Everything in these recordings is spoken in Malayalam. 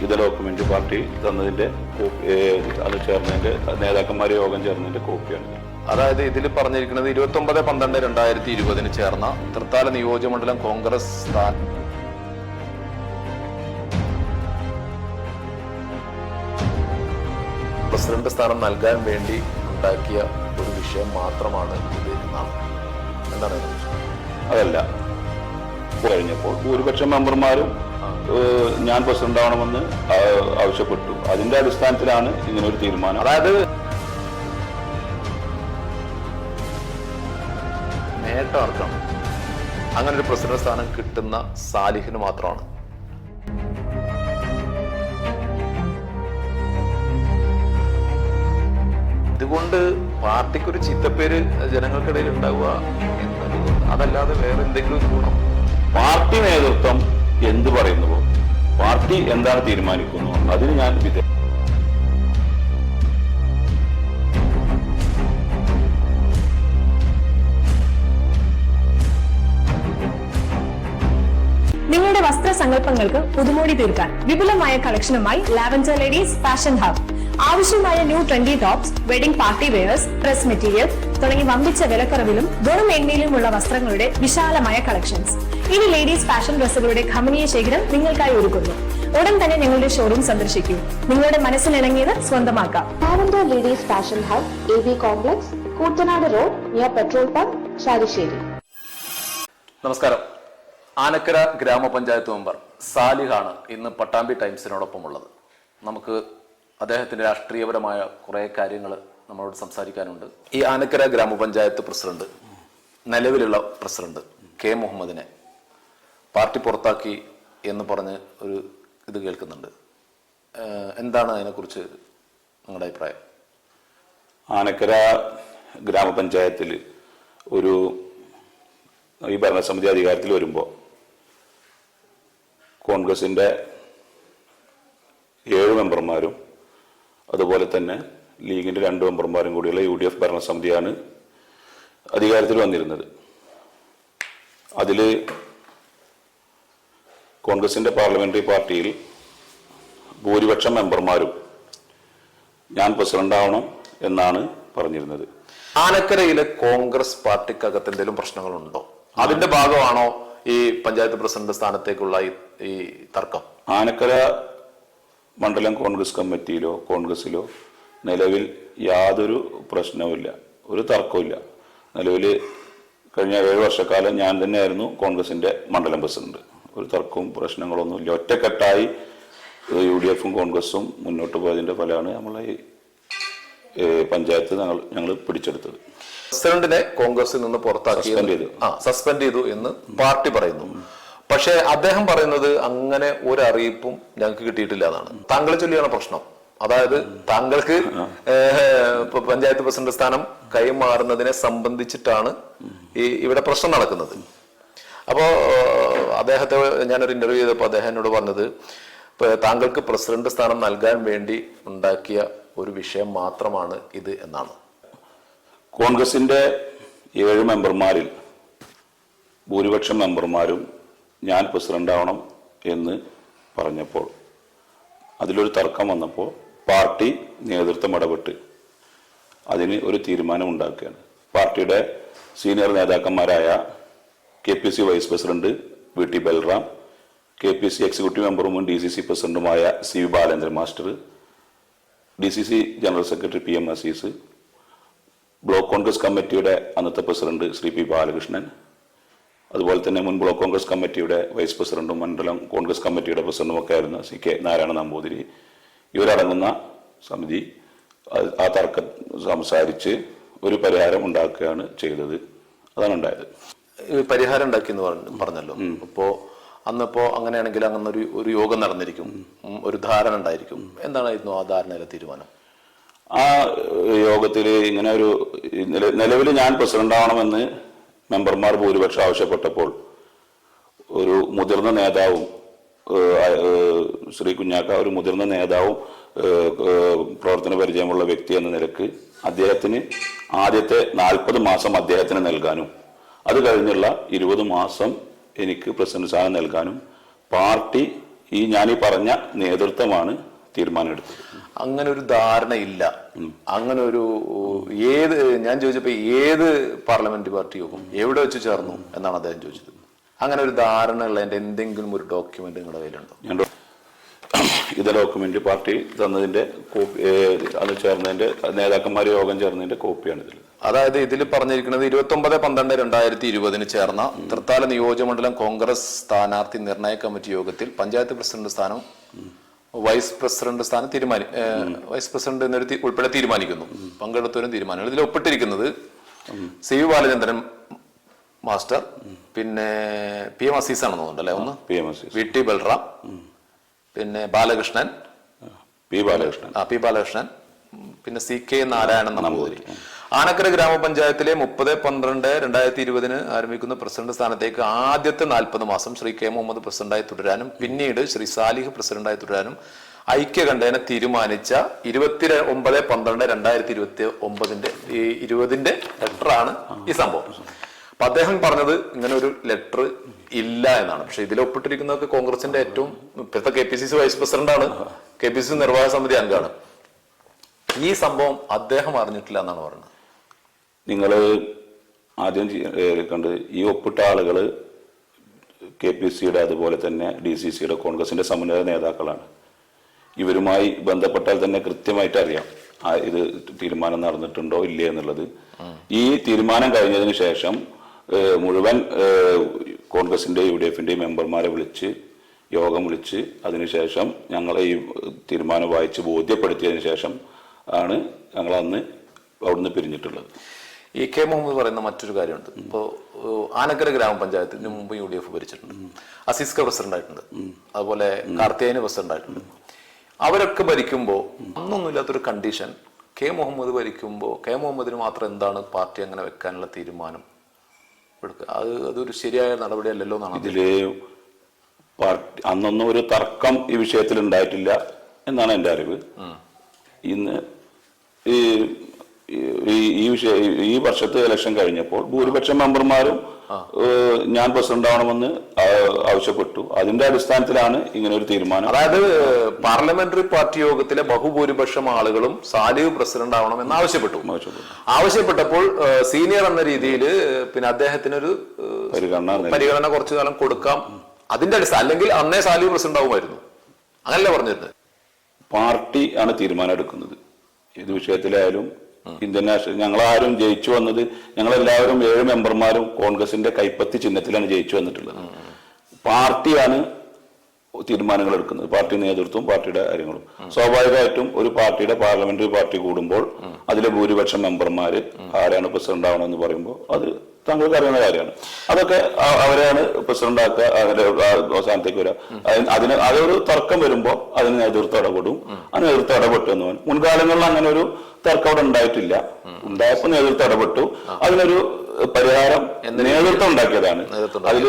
വിഹിത ഡോക്യുമെന്റ് പാർട്ടി തന്നതിന്റെ അത് ചേർന്നതിന്റെ നേതാക്കന്മാരെ യോഗം ചേർന്നതിന്റെ കോപ്പിയാണ് അതായത് ഇതിൽ പറഞ്ഞിരിക്കുന്നത് ഇരുപത്തി ഒമ്പത് പന്ത്രണ്ട് രണ്ടായിരത്തി ഇരുപതിന് ചേർന്ന തൃത്താല നിയോജകമണ്ഡലം കോൺഗ്രസ് സ്ഥാന പ്രസിഡന്റ് സ്ഥാനം നൽകാൻ വേണ്ടി ഉണ്ടാക്കിയ ഒരു വിഷയം മാത്രമാണ് ഇത് എന്നാണ് എന്താണ് അതല്ല. കഴിഞ്ഞപ്പോൾ ഭൂരിപക്ഷം മെമ്പർമാരും ഞാൻ പ്രസിഡന്റ് ആവണമെന്ന് ആവശ്യപ്പെട്ടു. അതിന്റെ അടിസ്ഥാനത്തിലാണ് ഇങ്ങനെ ഒരു തീരുമാനം. അതായത് നേട്ടം ആർക്കാണ് അങ്ങനെ ഒരു പ്രസിഡന്റ് സ്ഥാനം കിട്ടുന്ന സാലിഹിന് മാത്രമാണ്. ഇതുകൊണ്ട് പാർട്ടിക്ക് ഒരു ചീത്തപ്പേര് ജനങ്ങൾക്കിടയിൽ ഉണ്ടാവുക എന്നത് അതല്ലാതെ വേറെ എന്തെങ്കിലും ഗുണം. പാർട്ടി നേതൃത്വം എന്ത് പറയുന്നുവോ? പാർട്ടി എന്താണ് തീരുമാനിക്കുന്നു അതിന് ഞാൻ വിധേയ നിങ്ങളുടെ വസ്ത്രസങ്കല്പങ്ങൾക്ക് പുതുമോടി തീർക്കാൻ വിപുലമായ കളക്ഷനുമായി ലാവൻഡർ ലേഡീസ് ഫാഷൻ ഹബ് ആവശ്യമായ new trendy tops wedding party wears dress material തുടങ്ങി വമ്പിച്ച വിലക്കുറവിലും ഗുണമേന്മയിലുമുള്ള വസ്ത്രങ്ങളുടെ വിശാലമായ കളക്ഷൻസ്. ഇനി ലേഡീസ് ഫാഷൻ ഡ്രസ്സുകളുടെ ഖമനീയ ശേഖരം നിങ്ങൾക്കായി ഒരുക്കുന്നു. ഉടൻ തന്നെ ഞങ്ങളുടെ ഷോറൂം സന്ദർശിക്കൂ. നിങ്ങളുടെ മനസ്സിലിണങ്ങിയത് സ്വന്തമാക്കാം. Lavender ladies fashion hub A B complex Koottanad road near petrol pump Chalissery നമസ്കാരം. ആനക്കര ഗ്രാമപഞ്ചായത്ത് മെമ്പർ സാലിഹാണ് ഇന്ന് പട്ടാമ്പി ടൈംസിനോടൊപ്പം ഉള്ളത്. നമുക്ക് അദ്ദേഹത്തിന്റെ രാഷ്ട്രീയപരമായ കുറേ കാര്യങ്ങൾ നമ്മളോട് സംസാരിക്കാനുണ്ട്. ഈ ആനക്കര ഗ്രാമപഞ്ചായത്ത് പ്രസിഡന്റ് നിലവിലുള്ള പ്രസിഡന്റ് കെ മുഹമ്മദിനെ പാർട്ടി പുറത്താക്കി എന്ന് പറഞ്ഞ് ഒരു ഇത് കേൾക്കുന്നുണ്ട്. എന്താണ് അതിനെക്കുറിച്ച് നിങ്ങളുടെ അഭിപ്രായം? ആനക്കര ഗ്രാമപഞ്ചായത്തിൽ ഒരു ഈ ഭരണസമിതി അധികാരത്തിൽ വരുമ്പോൾ കോൺഗ്രസിന്റെ ഏഴ് മെമ്പർമാരും അതുപോലെ തന്നെ ലീഗിന്റെ രണ്ട് മെമ്പർമാരും കൂടിയുള്ള യു ഡി എഫ് ഭരണസമിതിയാണ് അധികാരത്തിൽ വന്നിരുന്നത്. അതിൽ കോൺഗ്രസിന്റെ പാർലമെന്ററി പാർട്ടിയിൽ ഭൂരിപക്ഷം മെമ്പർമാരും ഞാൻ പ്രസിഡന്റ് ആവണം എന്നാണ് പറഞ്ഞിരുന്നത്. ആനക്കരയിലെ കോൺഗ്രസ് പാർട്ടിക്കകത്ത് എന്തെങ്കിലും പ്രശ്നങ്ങളുണ്ടോ? അതിന്റെ ഭാഗമാണോ ഈ പഞ്ചായത്ത് പ്രസിഡന്റ് സ്ഥാനത്തേക്കുള്ള ഈ ഈ തർക്കം? ആനക്കര മണ്ഡലം കോൺഗ്രസ് കമ്മിറ്റിയിലോ കോൺഗ്രസിലോ നിലവിൽ യാതൊരു പ്രശ്നവുമില്ല. ഒരു തർക്കവുമില്ല. നിലവിൽ കഴിഞ്ഞ ഏഴ് വർഷക്കാലം ഞാൻ തന്നെയായിരുന്നു കോൺഗ്രസിന്റെ മണ്ഡലം പ്രസിഡന്റ്. ഒരു തർക്കവും പ്രശ്നങ്ങളൊന്നുമില്ല. ഒറ്റക്കെട്ടായി യു ഡി എഫും കോൺഗ്രസും മുന്നോട്ട് പോയതിന്റെ ഫലമാണ് നമ്മളെ പഞ്ചായത്ത് ഞങ്ങൾ ഞങ്ങൾ പിടിച്ചെടുത്തത്. പ്രസിഡന്റിനെ കോൺഗ്രസിൽ നിന്ന് പുറത്താക്കി സസ്പെൻഡ് ചെയ്തു. എന്ന് പാർട്ടി പറയുന്നു. പക്ഷേ അദ്ദേഹം പറയുന്നത് അങ്ങനെ ഒരു അറിയിപ്പും ഞങ്ങൾക്ക് കിട്ടിയിട്ടില്ല എന്നാണ്. താങ്കളെ ചൊല്ലിയാണ് പ്രശ്നം. അതായത് താങ്കൾക്ക് ഇപ്പൊ പഞ്ചായത്ത് പ്രസിഡന്റ് സ്ഥാനം കൈമാറുന്നതിനെ സംബന്ധിച്ചിട്ടാണ് ഈ ഇവിടെ പ്രശ്നം നടക്കുന്നത്. അപ്പോ അദ്ദേഹത്തെ ഞാനൊരു ഇന്റർവ്യൂ ചെയ്തപ്പോൾ അദ്ദേഹം എന്നോട് പറഞ്ഞത് താങ്കൾക്ക് പ്രസിഡന്റ് സ്ഥാനം നൽകാൻ വേണ്ടി ഉണ്ടാക്കിയ ഒരു വിഷയം മാത്രമാണ് ഇത് എന്നാണ്. കോൺഗ്രസിന്റെ ഏഴ് മെമ്പർമാരിൽ ഭൂരിപക്ഷം മെമ്പർമാരും ഞാൻ പ്രസിഡന്റ് ആവണം എന്ന് പറഞ്ഞപ്പോൾ അതിലൊരു തർക്കം വന്നപ്പോൾ പാർട്ടി നേതൃത്വം ഇടപെട്ട് അതിന് ഒരു തീരുമാനം ഉണ്ടാക്കുകയാണ് പാർട്ടിയുടെ senior നേതാക്കന്മാരായ K P C vice president V T Balram K P C executive മെമ്പറും ഡി സി സി പ്രസിഡന്റുമായ C V Balendran master D C C general secretary P M Azeez block Congress കമ്മിറ്റിയുടെ അന്നത്തെ പ്രസിഡന്റ് ശ്രീ പി ബാലകൃഷ്ണൻ അതുപോലെ തന്നെ മുൻ ബ്ലോക്ക് കോൺഗ്രസ് കമ്മിറ്റിയുടെ വൈസ് പ്രസിഡന്റും മണ്ഡലം കോൺഗ്രസ് കമ്മിറ്റിയുടെ പ്രസിഡന്റും ഒക്കെ ആയിരുന്ന സി കെ നാരായണ നമ്പൂതിരി. ഇവരടങ്ങുന്ന സമിതി ആ തർക്കം സംസാരിച്ച് ഒരു പരിഹാരം ഉണ്ടാക്കുകയാണ് ചെയ്തത്. അതാണ് ഉണ്ടായത്. പരിഹാരം ഉണ്ടാക്കി എന്ന് പറഞ്ഞു പറഞ്ഞല്ലോ. അപ്പോ അന്നിപ്പോ അങ്ങനെയാണെങ്കിൽ അങ്ങനെ ഒരു ഒരു യോഗം നടന്നിരിക്കും. ഒരു ധാരണ ഉണ്ടായിരിക്കും. എന്താണായിരുന്നു ആ ധാരണയിലെ തീരുമാനം? ആ യോഗത്തിൽ ഇങ്ങനെ ഒരു നിലവിൽ ഞാൻ പ്രസിഡന്റ് ആവണമെന്ന് മെമ്പർമാർ ഭൂരിപക്ഷം ആവശ്യപ്പെട്ടപ്പോൾ ഒരു മുതിർന്ന നേതാവും ശ്രീ കുഞ്ഞാക്ക ഒരു മുതിർന്ന നേതാവും പ്രവർത്തന പരിചയമുള്ള വ്യക്തി എന്ന നിലയ്ക്ക് അദ്ദേഹത്തിന് ആദ്യത്തെ നാൽപ്പത് മാസം അദ്ദേഹത്തിന് നൽകാനും അത് കഴിഞ്ഞുള്ള ഇരുപത് മാസം എനിക്ക് പ്രസിഡന്റ് സ്ഥാനം നൽകാനും പാർട്ടി ഈ ഞാൻ ഈ പറഞ്ഞ നേതൃത്വമാണ് തീരുമാനമെടുത്തത്. അങ്ങനെ ഒരു ധാരണയില്ല. അങ്ങനെ ഒരു ഏത് ഞാൻ ചോദിച്ചപ്പോ ഏത് പാർലമെന്റ് പാർട്ടി യോഗം എവിടെ വെച്ച് ചേർന്നു എന്നാണ് അദ്ദേഹം ചോദിച്ചത്. അങ്ങനെ ഒരു ധാരണ എന്റെ എന്തെങ്കിലും ഒരു ഡോക്യുമെന്റ് നിങ്ങളുടെ കയ്യിലുണ്ടോ? ഇത് ഡോക്യുമെന്റ് പാർട്ടി തന്നതിന്റെ കോപ്പി അത് ചേർന്നതിന്റെ നേതാക്കന്മാർ യോഗം ചേർന്നതിന്റെ കോപ്പിയാണ് ഇതിൽ അതായത് ഇതിൽ പറഞ്ഞിരിക്കുന്നത് ഇരുപത്തി ഒമ്പത് പന്ത്രണ്ട് രണ്ടായിരത്തി ഇരുപതിന് ചേർന്ന തൃത്താല നിയോജകമണ്ഡലം കോൺഗ്രസ് സ്ഥാനാർത്ഥി നിർണയ കമ്മിറ്റി യോഗത്തിൽ പഞ്ചായത്ത് പ്രസിഡന്റ് സ്ഥാനം വൈസ് പ്രസിഡന്റ് സ്ഥാനം തീരുമാനി വൈസ് പ്രസിഡന്റ് എന്നൊരു ഉൾപ്പെടെ തീരുമാനിക്കുന്നു. പങ്കെടുത്തവരും തീരുമാനങ്ങൾ ഇതിൽ ഒപ്പിട്ടിരിക്കുന്നത് സി വി ബാലചന്ദ്രൻ മാസ്റ്റർ പിന്നെ പി എം അസീസ് ആണെന്ന് തോന്നുന്നുണ്ടല്ലേ ഒന്ന്? P M Azeez. V T Balram പിന്നെ ബാലകൃഷ്ണൻ. പി ബാലകൃഷ്ണൻ. ആ പി ബാലകൃഷ്ണൻ. പിന്നെ സി കെ നാരായണൻ നമ്പൂതിരി ആനക്കര ഗ്രാമപഞ്ചായത്തിലെ മുപ്പത് പന്ത്രണ്ട് രണ്ടായിരത്തി ഇരുപതിന് ആരംഭിക്കുന്ന പ്രസിഡന്റ് സ്ഥാനത്തേക്ക് ആദ്യത്തെ നാൽപ്പത് മാസം ശ്രീ കെ മുഹമ്മദ് പ്രസിഡന്റായി തുടരാനും പിന്നീട് ശ്രീ സാലിഹ് പ്രസിഡന്റായി തുടരാനും ഐക്യകണ്ഠേന തീരുമാനിച്ച ഇരുപത്തി ഒമ്പത് പന്ത്രണ്ട് രണ്ടായിരത്തി ഇരുപത്തി ഒമ്പതിന്റെ ഈ ഇരുപതിന്റെ ലെറ്ററാണ് ഈ സംഭവം. അപ്പൊ അദ്ദേഹം പറഞ്ഞത് ഇങ്ങനെ ഒരു ലെറ്റർ ഇല്ല എന്നാണ്. പക്ഷെ ഇതിൽ ഒപ്പിട്ടിരിക്കുന്നതൊക്കെ കോൺഗ്രസിന്റെ ഏറ്റവും ഇപ്പോഴത്തെ K P C C vice പ്രസിഡന്റാണ്. കെ പി സി സി നിർവാഹക സമിതി അംഗമാണ് ഈ സംഭവം അദ്ദേഹം അറിഞ്ഞിട്ടില്ല എന്നാണ് പറയുന്നത്. നിങ്ങൾ ആദ്യം കണ്ട് ഈ ഒപ്പിട്ട ആളുകൾ കെ പി സിയുടെ അതുപോലെ തന്നെ ഡി സി സിയുടെ കോൺഗ്രസിന്റെ സമന്വയ നേതാക്കളാണ്. ഇവരുമായി ബന്ധപ്പെട്ടാൽ തന്നെ കൃത്യമായിട്ട് അറിയാം. ഇത് തീരുമാനം നടന്നിട്ടുണ്ടോ ഇല്ലേ എന്നുള്ളത്. ഈ തീരുമാനം കഴിഞ്ഞതിന് ശേഷം മുഴുവൻ കോൺഗ്രസിന്റെ യു ഡി എഫിന്റെയും മെമ്പർമാരെ വിളിച്ച് യോഗം വിളിച്ച് അതിനുശേഷം ഞങ്ങളെ ഈ തീരുമാനം വായിച്ച് ബോധ്യപ്പെടുത്തിയതിനു ശേഷം ആണ് ഞങ്ങൾ അന്ന് അവിടുന്ന് പിരിഞ്ഞിട്ടുള്ളത്. ഇ കെ മുഹമ്മദ് പറയുന്ന മറ്റൊരു കാര്യമുണ്ട്. ഇപ്പോൾ ആനക്കര ഗ്രാമപഞ്ചായത്തിന് മുമ്പ് യു ഡി എഫ് ഭരിച്ചിട്ടുണ്ട് അസീസ്ക പ്രസിഡന്റ് ആയിട്ടുണ്ട് അതുപോലെ കാർത്തിയായന് പ്രസിഡന്റ് ആയിട്ടുണ്ട് അവരൊക്കെ ഭരിക്കുമ്പോൾ അന്നൊന്നുമില്ലാത്തൊരു കണ്ടീഷൻ കെ മുഹമ്മദ് ഭരിക്കുമ്പോൾ കെ മുഹമ്മദിന് മാത്രം എന്താണ് പാർട്ടി അങ്ങനെ വെക്കാനുള്ള തീരുമാനം എടുക്കുക അത് അതൊരു ശരിയായ നടപടിയല്ലല്ലോ എന്നാണ് ഇതിൽ പാർട്ടി അന്നൊന്നും ഒരു തർക്കം ഈ വിഷയത്തിൽ ഉണ്ടായിട്ടില്ല എന്നാണ് എന്റെ അറിവ്. ഇന്ന് ഈ ഈ- വിഷയ ഈ വർഷത്തെ ഇലക്ഷൻ കഴിഞ്ഞപ്പോൾ ഭൂരിപക്ഷം മെമ്പർമാരും ഞാൻ പ്രസിഡന്റ് ആവണമെന്ന് ആവശ്യപ്പെട്ടു. അതിന്റെ അടിസ്ഥാനത്തിലാണ് ഇങ്ങനെ ഒരു തീരുമാനം. അതായത് പാർലമെന്ററി പാർട്ടി യോഗത്തിലെ ബഹുഭൂരിപക്ഷം ആളുകളും സാലിഹ് പ്രസിഡന്റ് ആവണം എന്ന് ആവശ്യപ്പെട്ടു. ആവശ്യപ്പെട്ടു. ആവശ്യപ്പെട്ടപ്പോൾ സീനിയർ എന്ന രീതിയിൽ പിന്നെ അദ്ദേഹത്തിനൊരു പരിഗണന പരിഗണന കുറച്ചു കാലം കൊടുക്കാം. അതിന്റെ അടിസ്ഥാനം അല്ലെങ്കിൽ അന്നേ സാലിഹ് പ്രസിഡന്റ് ആവുമായിരുന്നു അങ്ങനല്ലേ പറഞ്ഞിരുന്നത്? പാർട്ടി ആണ് തീരുമാനം എടുക്കുന്നത്. ഏത് വിഷയത്തിലായാലും ഇന്ത്യൻ നാഷണൽ ആരും ജയിച്ചു വന്നത് ഞങ്ങളെല്ലാവരും ഏഴ് മെമ്പർമാരും കോൺഗ്രസിന്റെ കൈപ്പത്തി ചിഹ്നത്തിലാണ് ജയിച്ചു വന്നിട്ടുള്ളത്. പാർട്ടിയാണ് തീരുമാനങ്ങൾ എടുക്കുന്നത്. പാർട്ടി നേതൃത്വവും പാർട്ടിയുടെ കാര്യങ്ങളും. സ്വാഭാവികമായിട്ടും ഒരു പാർട്ടിയുടെ പാർലമെന്ററി പാർട്ടി കൂടുമ്പോൾ അതിലെ ഭൂരിപക്ഷം മെമ്പർമാര് ആരാണ് പ്രസിഡന്റ് ആവണമെന്ന് പറയുമ്പോൾ അത് താങ്കൾക്ക് അറിയുന്ന കാര്യമാണ്. അതൊക്കെ അവരെയാണ് പ്രസിഡന്റ് ആക്കുക അവരുടെ അവസാനത്തേക്ക് വരിക. അതിന് അതിന് അതൊരു തർക്കം വരുമ്പോൾ അതിന് നേതൃത്വം ഇടപെടും. ആ നേതൃത്വം ഇടപെട്ടു എന്ന് പറഞ്ഞു. മുൻകാലങ്ങളിൽ അങ്ങനെ ഒരു തർക്കം അവിടെ ഉണ്ടായിട്ടില്ല. ഉണ്ടായപ്പോൾ നേതൃത്വം ഇടപെട്ടു. അതിനൊരു പരിഹാരം നേതൃത്വം ഉണ്ടാക്കിയതാണ്. അതിൽ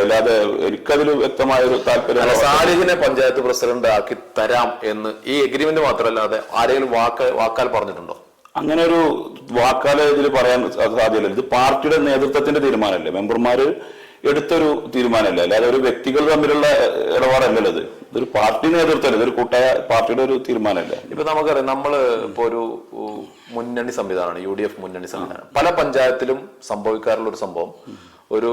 അല്ലാതെ എനിക്കതിൽ വ്യക്തമായ ഒരു താല്പര്യം സാലിഹിനെ പഞ്ചായത്ത് പ്രസിഡന്റ് ആക്കി തരാം എന്ന് ഈ എഗ്രിമെന്റ് മാത്രമല്ലാതെ ആരെങ്കിലും വാക്ക് വാക്കാൽ പറഞ്ഞിട്ടുണ്ടോ? അങ്ങനെ ഒരു വാക്കാല ഇതിൽ പറയാൻ സാധ്യമല്ല ഇത് പാർട്ടിയുടെ നേതൃത്വത്തിന്റെ തീരുമാനമല്ലേ? മെമ്പർമാര് എടുത്തൊരു തീരുമാനമല്ല? അല്ലാതെ ഒരു വ്യക്തികൾ തമ്മിലുള്ള ഇടപാടല്ലല്ലോ ഇത്. ഇതൊരു പാർട്ടി നേതൃത്വമല്ല ഇതൊരു കൂട്ടായ പാർട്ടിയുടെ ഒരു തീരുമാനമല്ല? ഇപ്പൊ നമുക്കറിയാം നമ്മൾ ഇപ്പൊ ഒരു മുന്നണി സംവിധാനമാണ് യു ഡി എഫ് മുന്നണി സംവിധാനം. പല പഞ്ചായത്തിലും സംഭവിക്കാറുള്ള ഒരു സംഭവം ഒരു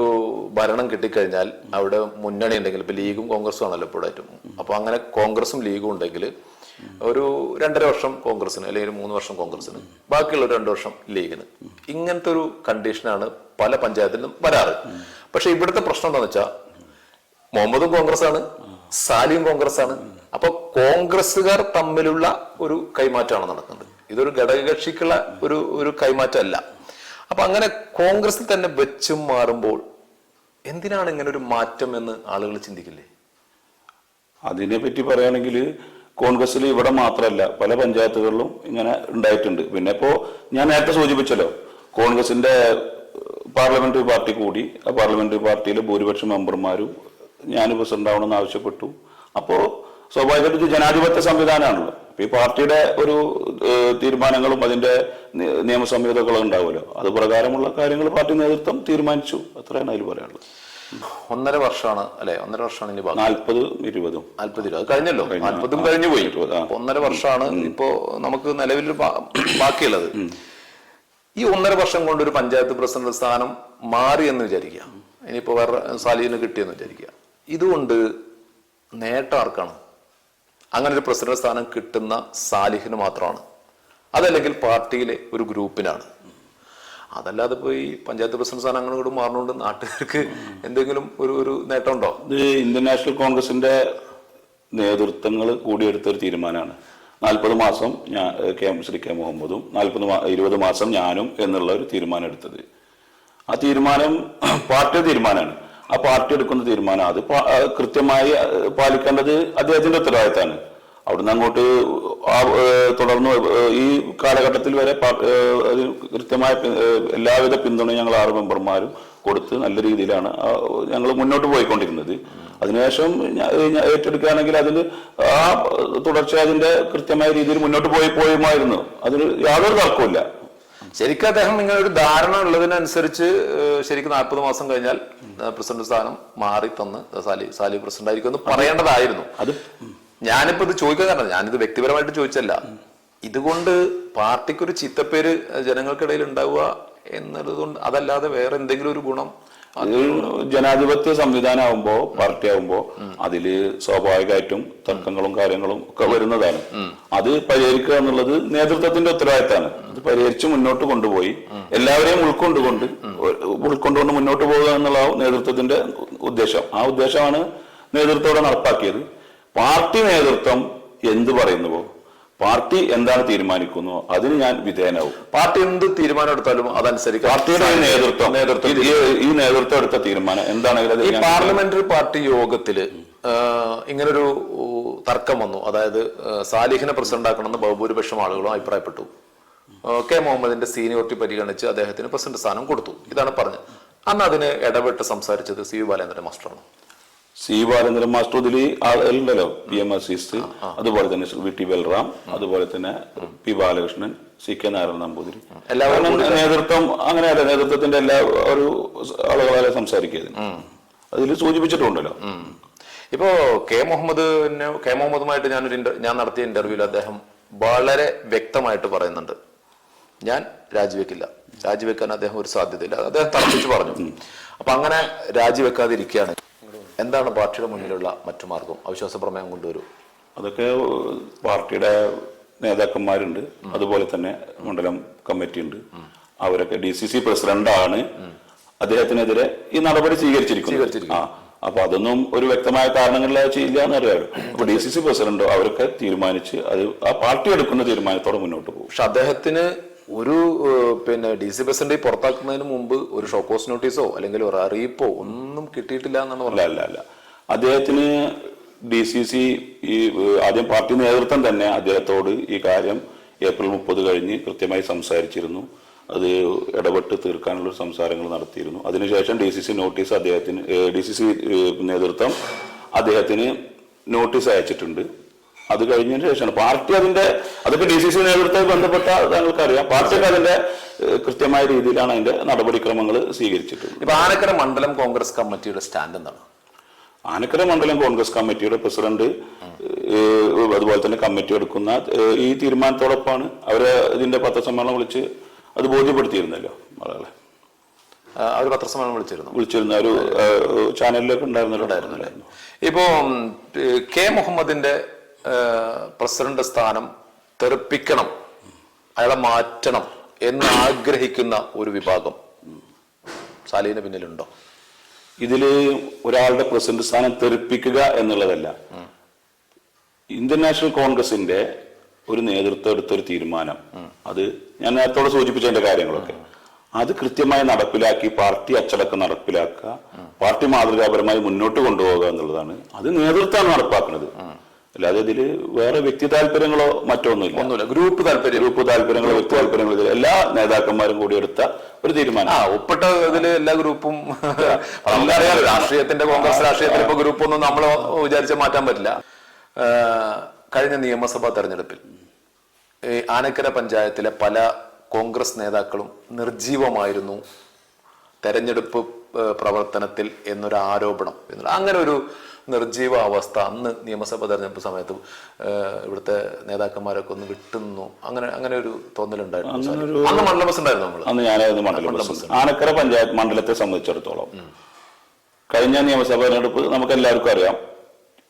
ഭരണം കിട്ടിക്കഴിഞ്ഞാൽ അവിടെ മുന്നണി ഉണ്ടെങ്കിൽ ഇപ്പൊ ലീഗും കോൺഗ്രസും ആണല്ലോ ഇപ്പോഴായിട്ടും. അപ്പൊ അങ്ങനെ കോൺഗ്രസും ലീഗും ഉണ്ടെങ്കിൽ ഒരു രണ്ടര വർഷം കോൺഗ്രസിന് അല്ലെങ്കിൽ ഒരു മൂന്ന് വർഷം കോൺഗ്രസിന് ബാക്കിയുള്ള ഒരു രണ്ട് വർഷം ലീഗിന്. ഇങ്ങനത്തെ ഒരു കണ്ടീഷനാണ് പല പഞ്ചായത്തിലും വരാറ്. പക്ഷെ ഇവിടുത്തെ പ്രശ്നം എന്താണെന്ന് വെച്ചാൽ മുഹമ്മദും കോൺഗ്രസ് ആണ് സാലിയും കോൺഗ്രസ് ആണ് അപ്പൊ കോൺഗ്രസ്സുകാർ തമ്മിലുള്ള ഒരു കൈമാറ്റമാണ് നടക്കുന്നത്. ഇതൊരു ഘടകകക്ഷിക്കുള്ള ഒരു ഒരു കൈമാറ്റം അല്ല അപ്പൊ അങ്ങനെ കോൺഗ്രസിൽ തന്നെ വെച്ചും മാറുമ്പോൾ എന്തിനാണ് ഇങ്ങനെ ഒരു മാറ്റം എന്ന് ആളുകൾ ചിന്തിക്കില്ലേ? അതിനെ പറ്റി പറയുകയാണെങ്കിൽ കോൺഗ്രസിൽ ഇവിടെ മാത്രമല്ല പല പഞ്ചായത്തുകളിലും ഇങ്ങനെ ഉണ്ടായിട്ടുണ്ട്. പിന്നെ ഇപ്പോൾ ഞാൻ നേരത്തെ സൂചിപ്പിച്ചല്ലോ കോൺഗ്രസിന്റെ പാർലമെന്ററി പാർട്ടി കൂടി ആ പാർലമെന്ററി പാർട്ടിയിലെ ഭൂരിപക്ഷം മെമ്പർമാരും ഞാൻ പ്രസിഡന്റ് ആവണമെന്ന് ആവശ്യപ്പെട്ടു. അപ്പോൾ സ്വാഭാവികമായിട്ടും ജനാധിപത്യ സംവിധാനമാണല്ലോ. ഈ പാർട്ടിയുടെ ഒരു തീരുമാനങ്ങളും അതിന്റെ നിയമസംഹിതകളും ഉണ്ടാവുമല്ലോ. അത് പ്രകാരമുള്ള കാര്യങ്ങൾ പാർട്ടി നേതൃത്വം തീരുമാനിച്ചു. അത്രയാണ് അതിൽ പറയാനുള്ളത്. ഒന്നര വർഷമാണ് അല്ലെ? ഒന്നര വർഷമാണ് ഇനി നാൽപ്പത് ഇരുപതും. നാല്പത് ഇരുപത്. കഴിഞ്ഞല്ലോ. നാൽപ്പതും കഴിഞ്ഞു പോയി. ഒന്നര വർഷമാണ് ഇപ്പോ നമുക്ക് നിലവിൽ ബാക്കിയുള്ളത്. ഈ ഒന്നര വർഷം കൊണ്ട് ഒരു പഞ്ചായത്ത് പ്രസിഡന്റ് സ്ഥാനം മാറി എന്ന് വിചാരിക്കുക. ഇനിയിപ്പോ വേറെ സാലിന് കിട്ടിയെന്ന് വിചാരിക്കുക. ഇതുകൊണ്ട് നേട്ടം ആർക്കാണ്? അങ്ങനെ ഒരു പ്രസിഡന്റ് സ്ഥാനം കിട്ടുന്ന സാലിഹിന് മാത്രമാണ്. അതല്ലെങ്കിൽ പാർട്ടിയിലെ ഒരു ഗ്രൂപ്പിനാണ്. അതല്ലാതെ പോയി പഞ്ചായത്ത് പ്രസിഡന്റ് സ്ഥാനം അങ്ങോട്ട് മാറുന്നതുകൊണ്ട് നാട്ടുകാർക്ക് എന്തെങ്കിലും ഒരു ഒരു നേട്ടമുണ്ടോ? ഇത് ഇന്ത്യൻ നാഷണൽ കോൺഗ്രസിന്റെ നേതൃത്വങ്ങൾ കൂടിയെടുത്ത ഒരു തീരുമാനമാണ്. നാൽപ്പത് മാസം ഞാൻ കെ ശ്രീ കെ മുഹമ്മദും നാൽപ്പത് ഇരുപത് മാസം ഞാനും എന്നുള്ള ഒരു തീരുമാനം എടുത്തത് ആ തീരുമാനം പാർട്ടി തീരുമാനമാണ്. ആ പാർട്ടി എടുക്കുന്ന തീരുമാനം അത് കൃത്യമായി പാലിക്കേണ്ടത് അദ്ദേഹത്തിന്റെ ഉത്തരവാദിത്തമാണ്. അവിടുന്ന് അങ്ങോട്ട് ആ, തുടർന്ന് ഈ കാലഘട്ടത്തിൽ വരെ കൃത്യമായ എല്ലാവിധ പിന്തുണയും ഞങ്ങൾ ആറ് മെമ്പർമാരും കൊടുത്ത് നല്ല രീതിയിലാണ് ഞങ്ങൾ മുന്നോട്ട് പോയിക്കൊണ്ടിരുന്നത്. അതിനുശേഷം ഏറ്റെടുക്കുകയാണെങ്കിൽ അതിന് ആ തുടർച്ച അതിന്റെ കൃത്യമായ രീതിയിൽ മുന്നോട്ട് പോയി പോയുമായിരുന്നു. അതിന് യാതൊരു തർക്കമില്ല ശരിക്കും അദ്ദേഹം ഇങ്ങനെ ഒരു ധാരണ ഉള്ളതിനനുസരിച്ച് ശരിക്കും നാൽപ്പത് മാസം കഴിഞ്ഞാൽ പ്രസിഡന്റ് സ്ഥാനം മാറി തന്ന് സാലി സാലി പ്രസിഡന്റ് ആയിരിക്കും എന്ന് പറയേണ്ടതായിരുന്നു. അത് ഞാനിപ്പോ ഇത് ചോദിക്കാൻ കാരണം ഞാനിത് വ്യക്തിപരമായിട്ട് ചോദിച്ചല്ല. ഇതുകൊണ്ട് പാർട്ടിക്ക് ഒരു ചിത്തപ്പേര് ജനങ്ങൾക്കിടയിൽ ഉണ്ടാവുക എന്നതുകൊണ്ട് അതല്ലാതെ വേറെ എന്തെങ്കിലും ഒരു ഗുണം അത് ജനാധിപത്യ സംവിധാനമാകുമ്പോ പാർട്ടി ആകുമ്പോ അതിൽ സ്വാഭാവികമായിട്ടും തർക്കങ്ങളും കാര്യങ്ങളും ഒക്കെ വരുന്നതാണ്. അത് പരിഹരിക്കുക എന്നുള്ളത് നേതൃത്വത്തിന്റെ ഉത്തരവാദിത്തമാണ്. അത് പരിഹരിച്ച് മുന്നോട്ട് കൊണ്ടുപോയി എല്ലാവരെയും ഉൾക്കൊണ്ടുകൊണ്ട് ഉൾക്കൊണ്ടുകൊണ്ട് മുന്നോട്ട് പോകുക എന്നുള്ള നേതൃത്വത്തിന്റെ ഉദ്ദേശം. ആ ഉദ്ദേശമാണ് നേതൃത്വത്തോടെ നടപ്പാക്കിയത്. പാർട്ടി നേതൃത്വം എന്ത് പറയുന്നുവോ? പാർട്ടി എന്താണ് തീരുമാനിക്കുന്നു? അതിന് ഞാൻ വിധേയനാവും. പാർട്ടി എന്ത് തീരുമാനം എടുത്താലും അതനുസരിച്ച് പാർട്ടിയുടെ നേതൃത്വം. നേതൃത്വം. ഈ- നേതൃത്വം എടുത്ത തീരുമാനം എന്താണെങ്കിലും ഈ പാർലമെന്ററി പാർട്ടി യോഗത്തിൽ ഇങ്ങനൊരു തർക്കം വന്നു. അതായത് സാലിഹിനെ പ്രസിഡന്റ് ആക്കണമെന്ന് ബഹുഭൂരിപക്ഷം ആളുകളും അഭിപ്രായപ്പെട്ടു. കെ മുഹമ്മദിന്റെ സീനിയോറിറ്റി പരിഗണിച്ച് അദ്ദേഹത്തിന് പ്രസിഡന്റ് സ്ഥാനം കൊടുത്തു. ഇതാണ് പറഞ്ഞത്. അന്ന് അതിന് ഇടപെട്ട് സംസാരിച്ചത് സി വി ബാലേന്ദ്രൻ മാസ്റ്ററാണ്. സി ബാലചന്ദ്രൻ മാസ്റ്റർ ഇതിൽ ആളുണ്ടല്ലോ പി എം അസീസ് അതുപോലെ തന്നെ വി ടി ബൽറാം അതുപോലെ തന്നെ P Balakrishnan C K Narayana Namboothiri. നേതൃത്വം അങ്ങനെയല്ല നേതൃത്വത്തിന്റെ എല്ലാ ഒരു ആളുകളെ സംസാരിക്കുക അതിൽ സൂചിപ്പിച്ചിട്ടുണ്ടല്ലോ. ഇപ്പോ കെ മുഹമ്മദിനെ കെ മുഹമ്മദുമായിട്ട് ഞാനൊരു ഞാൻ നടത്തിയ ഇന്റർവ്യൂവിൽ അദ്ദേഹം വളരെ വ്യക്തമായിട്ട് പറയുന്നുണ്ട്. ഞാൻ രാജിവെക്കില്ല. രാജിവെക്കാൻ അദ്ദേഹം ഒരു സാധ്യതയില്ല. അദ്ദേഹം തർപ്പിച്ച് പറഞ്ഞു. അപ്പൊ അങ്ങനെ രാജിവെക്കാതിരിക്കുകയാണ്. എന്താണ് പാർട്ടിയുടെ മുന്നിലുള്ള മറ്റു മാർഗം? അവിശ്വാസ പ്രമേയം കൊണ്ടുവരും. അതൊക്കെ പാർട്ടിയുടെ നേതാക്കന്മാരുണ്ട്. അതുപോലെ തന്നെ മണ്ഡലം കമ്മിറ്റി ഉണ്ട് അവരൊക്കെ ഡി സി സി പ്രസിഡന്റാണ്. അദ്ദേഹത്തിനെതിരെ ഈ നടപടി സ്വീകരിച്ചിരിക്കുന്നത് ആ അപ്പൊ അതൊന്നും ഒരു വ്യക്തമായ കാരണങ്ങളിലാ ചെയ്യില്ല എന്ന് അറിയാമല്ലോ അപ്പൊ ഡി സി സി പ്രസിഡന്റോ അവരൊക്കെ തീരുമാനിച്ച് അത് ആ പാർട്ടി എടുക്കുന്ന തീരുമാനത്തോടെ മുന്നോട്ട് പോകും. പക്ഷെ അദ്ദേഹത്തിന് ഒരു പിന്നെ ഡി സി പ്രസിഡന്റ് പുറത്താക്കുന്നതിന് മുമ്പ് ഒരു ഷോ കോസ് നോട്ടീസോ അല്ലെങ്കിൽ ഒരു അറിയിപ്പോ ഒന്നും കിട്ടിയിട്ടില്ല എന്നാണ് പറഞ്ഞത്. അല്ല അല്ല അദ്ദേഹത്തിന് ഡി സി സി ഈ ആദ്യം പാർട്ടി നേതൃത്വം തന്നെ അദ്ദേഹത്തോട് ഈ കാര്യം ഏപ്രിൽ മുപ്പത് കഴിഞ്ഞ് കൃത്യമായി സംസാരിച്ചിരുന്നു. അത് ഇടപെട്ട് തീർക്കാനുള്ള സംസാരങ്ങൾ നടത്തിയിരുന്നു. അതിനുശേഷം ഡി സി സി നോട്ടീസ് അദ്ദേഹത്തിന് ഡി സി സി നേതൃത്വം അദ്ദേഹത്തിന് നോട്ടീസ് അയച്ചിട്ടുണ്ട്. അത് കഴിഞ്ഞതിന് ശേഷമാണ്. പാർട്ടി അതിന്റെ അതൊക്കെ ഡി സി സി നേതൃത്വം ബന്ധപ്പെട്ട താങ്കൾക്കറിയാം. പാർട്ടിക്ക് അതിന്റെ കൃത്യമായ രീതിയിലാണ് അതിന്റെ നടപടിക്രമങ്ങൾ സ്വീകരിച്ചിട്ടുള്ളത്. ഇപ്പൊ ആനക്കര മണ്ഡലം കോൺഗ്രസ് കമ്മിറ്റിയുടെ സ്റ്റാൻഡ് എന്താണ്? ആനക്കര മണ്ഡലം കോൺഗ്രസ് കമ്മിറ്റിയുടെ പ്രസിഡന്റ് അതുപോലെ തന്നെ കമ്മിറ്റി എടുക്കുന്ന ഈ തീരുമാനത്തോടൊപ്പമാണ് അവരെ ഇതിന്റെ പത്രസമ്മേളനം വിളിച്ച് അത് ബോധ്യപ്പെടുത്തിയിരുന്നല്ലോ ആളുകളെ അവർ അവർ പത്രസമ്മേളനം വിളിച്ചിരുന്നു. വിളിച്ചിരുന്ന. ഒരു ചാനലിലൊക്കെ ഉണ്ടായിരുന്നല്ലോ. ഉണ്ടായിരുന്നു ഇപ്പോ കെ മുഹമ്മദിന്റെ പ്രസിഡന്റ് സ്ഥാനം തെറിപ്പിക്കണം അയാളെ മാറ്റണം എന്ന് ആഗ്രഹിക്കുന്ന ഒരു വിഭാഗം. സാലിന് പിന്നിലുണ്ടോ? ഇതിൽ ഒരാളുടെ പ്രസിഡന്റ് സ്ഥാനം തെറിപ്പിക്കുക എന്നുള്ളതല്ല. ഇന്ത്യൻ നാഷണൽ കോൺഗ്രസിന്റെ ഒരു നേതൃത്വം എടുത്തൊരു തീരുമാനം. അത് ഞാൻ നേരത്തോടെ സൂചിപ്പിച്ചതിന്റെ കാര്യങ്ങളൊക്കെ. അത് കൃത്യമായി നടപ്പിലാക്കി പാർട്ടി അച്ചടക്കം നടപ്പിലാക്കുക പാർട്ടി മാതൃകാപരമായി മുന്നോട്ട് കൊണ്ടുപോകുക എന്നുള്ളതാണ്. അത് നേതൃത്വമാണ് നടപ്പാക്കുന്നത്. അല്ലാതെ ഇതിൽ വേറെ വ്യക്തി താല്പര്യങ്ങളോ മറ്റോ ഒന്നുമില്ല. ഒന്നുമില്ല ഗ്രൂപ്പ് താല്പര്യം. ഗ്രൂപ്പ് താല്പര്യങ്ങളോ വ്യക്തി താല്പര്യങ്ങളോ ഇതിൽ എല്ലാ നേതാക്കന്മാരും കൂടി എടുത്ത ഒരു തീരുമാനം. ആ ഒപ്പിട്ട ഇതിൽ എല്ലാ ഗ്രൂപ്പും നമുക്കറിയാം രാഷ്ട്രീയത്തിന്റെ കോൺഗ്രസ് രാഷ്ട്രീയത്തിൽ ഇപ്പൊ ഗ്രൂപ്പ് ഒന്നും നമ്മൾ വിചാരിച്ച മാറ്റാൻ പറ്റില്ല. കഴിഞ്ഞ നിയമസഭാ തെരഞ്ഞെടുപ്പിൽ ആനക്കര പഞ്ചായത്തിലെ പല കോൺഗ്രസ് നേതാക്കളും നിർജീവമായിരുന്നു തെരഞ്ഞെടുപ്പ് പ്രവർത്തനത്തിൽ എന്നൊരു ആരോപണം അങ്ങനെ ഒരു നിർജീവ അവസ്ഥ. അന്ന് നിയമസഭ തെരഞ്ഞെടുപ്പ് സമയത്ത് ഇവിടുത്തെ നേതാക്കന്മാരൊക്കെ ഒന്ന് വിട്ടുന്നു അങ്ങനെ അങ്ങനെ ഒരു തോന്നലുണ്ടായിരുന്നു അന്ന് മണ്ഡല ബസ് ഉണ്ടായിരുന്നു അന്ന് ഞാനായിരുന്നു മണ്ഡല ബസ് ആനക്കര പഞ്ചായത്ത് മണ്ഡലത്തെ സംബന്ധിച്ചിടത്തോളം. കഴിഞ്ഞ നിയമസഭാ തെരഞ്ഞെടുപ്പ് നമുക്ക് എല്ലാവർക്കും അറിയാം.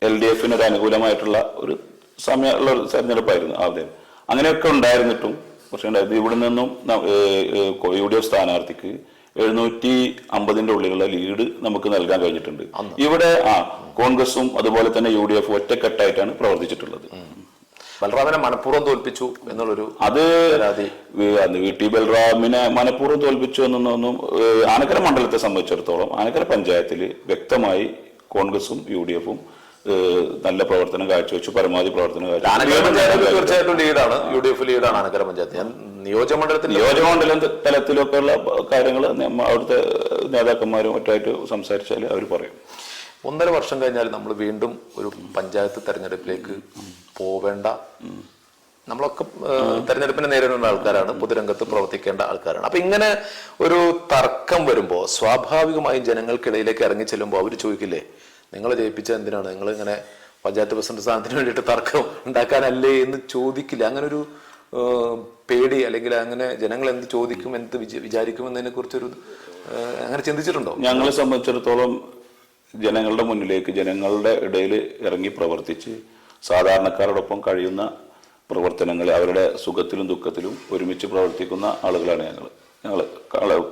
എൽ ഡി എഫിന് ഒരു അനുകൂലമായിട്ടുള്ള ഒരു സമയമുള്ള ഒരു തെരഞ്ഞെടുപ്പായിരുന്നു ആദ്യം. അങ്ങനെയൊക്കെ ഉണ്ടായിരുന്നിട്ടും പക്ഷേ ഉണ്ടായിരുന്നു ഇവിടെ നിന്നും യു ഡി എഫ് സ്ഥാനാർത്ഥിക്ക് എഴുന്നൂറ്റി അമ്പതിന്റെ ഉള്ളിലുള്ള ലീഡ് നമുക്ക് നൽകാൻ കഴിഞ്ഞിട്ടുണ്ട്. ഇവിടെ ആ കോൺഗ്രസും അതുപോലെ തന്നെ യു ഡി എഫ് ഒറ്റക്കെട്ടായിട്ടാണ് പ്രവർത്തിച്ചിട്ടുള്ളത്. ബൽറാമിനെ മനഃപൂർവം തോൽപ്പിച്ചു എന്നുള്ളൊരു അത് വി- ടി ബൽറാമിനെ മനഃപൂർവം തോൽപ്പിച്ചു എന്നൊന്നും ആനക്കര മണ്ഡലത്തെ സംബന്ധിച്ചിടത്തോളം ആനക്കര പഞ്ചായത്തിൽ വ്യക്തമായി കോൺഗ്രസും യു ഡി എഫും നല്ല പ്രവർത്തനം കാഴ്ചവെച്ചു പരമാവധി പ്രവർത്തനം കാഴ്ച തീർച്ചയായിട്ടും ലീഡാണ് യു ഡി എഫ് ലീഡാണ് ആനക്കര പഞ്ചായത്ത്. ഞാൻ നിയോജകമണ്ഡലത്തിൽ നിയോജകമണ്ഡലം തലത്തിലൊക്കെ ഉള്ള കാര്യങ്ങൾ അവിടുത്തെ നേതാക്കന്മാരും മറ്റായിട്ട് സംസാരിച്ചാൽ അവർ പറയും. ഒന്നര വർഷം കഴിഞ്ഞാൽ നമ്മൾ വീണ്ടും ഒരു പഞ്ചായത്ത് തെരഞ്ഞെടുപ്പിലേക്ക് പോവേണ്ട. നമ്മളൊക്കെ തെരഞ്ഞെടുപ്പിനെ നേരിടുന്ന ആൾക്കാരാണ് പൊതുരംഗത്ത് പ്രവർത്തിക്കേണ്ട ആൾക്കാരാണ്. അപ്പൊ ഇങ്ങനെ ഒരു തർക്കം വരുമ്പോൾ സ്വാഭാവികമായും ജനങ്ങൾക്കിടയിലേക്ക് ഇറങ്ങി ചെല്ലുമ്പോൾ അവർ ചോദിക്കില്ലേ നിങ്ങൾ ജയിപ്പിച്ച എന്തിനാണ്? നിങ്ങൾ ഇങ്ങനെ പഞ്ചായത്ത് പ്രസിഡന്റ് സ്ഥാനത്തിന് വേണ്ടിയിട്ട് തർക്കം ഉണ്ടാക്കാനല്ലേ? എന്ന് ചോദിക്കില്ല. അങ്ങനെ ഒരു പേടി അല്ലെങ്കിൽ അങ്ങനെ ജനങ്ങൾ എന്ത് ചോദിക്കും എന്ത് വിച- വിചാരിക്കും എന്നതിനെ കുറിച്ചൊരു അങ്ങനെ ചിന്തിച്ചിട്ടുണ്ടോ? ഞങ്ങളെ സംബന്ധിച്ചിടത്തോളം ജനങ്ങളുടെ മുന്നിലേക്ക് ജനങ്ങളുടെ ഇടയിൽ ഇറങ്ങി പ്രവർത്തിച്ച് സാധാരണക്കാരോടൊപ്പം കഴിയുന്ന പ്രവർത്തനങ്ങൾ അവരുടെ സുഖത്തിലും ദുഃഖത്തിലും ഒരുമിച്ച് പ്രവർത്തിക്കുന്ന ആളുകളാണ് ഞങ്ങൾ ഞങ്ങൾ